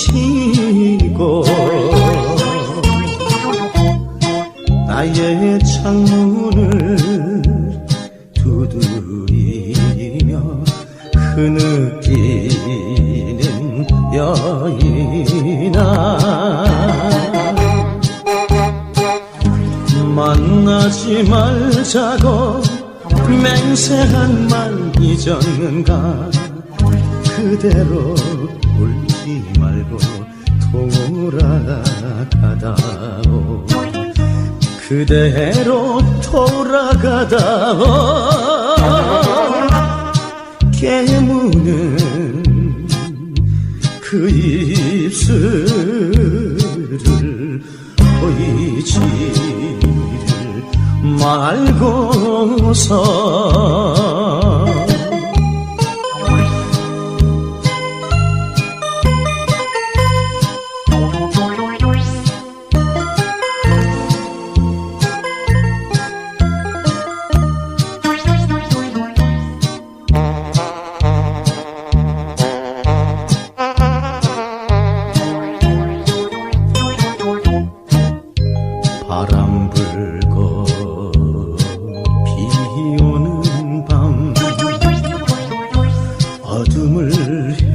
헤치고 나의 창문을 두드리며 흐느끼는 여인아 만나지 말자고 맹세한 말 잊었는가? 그대로 울지 말고 돌아가다오. 그대로 돌아가다오. 깨무는 그 입술을 보이지를 말고서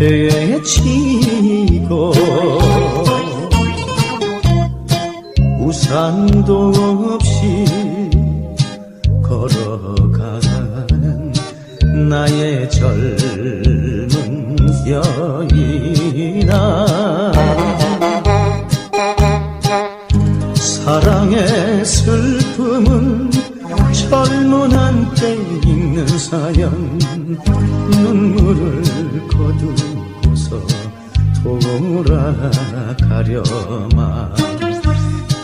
헤치고 우산도 없이 걸어가는 나의 젊은 여인아. 사랑의 슬픔은 젊은 읽는 사연 눈물을 거두고서 돌아가려마.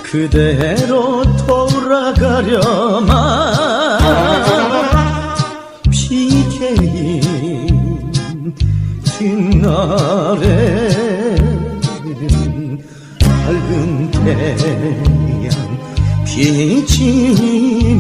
그대로 돌아가려마. 피개인 뒷날에 밝은 태양 비치니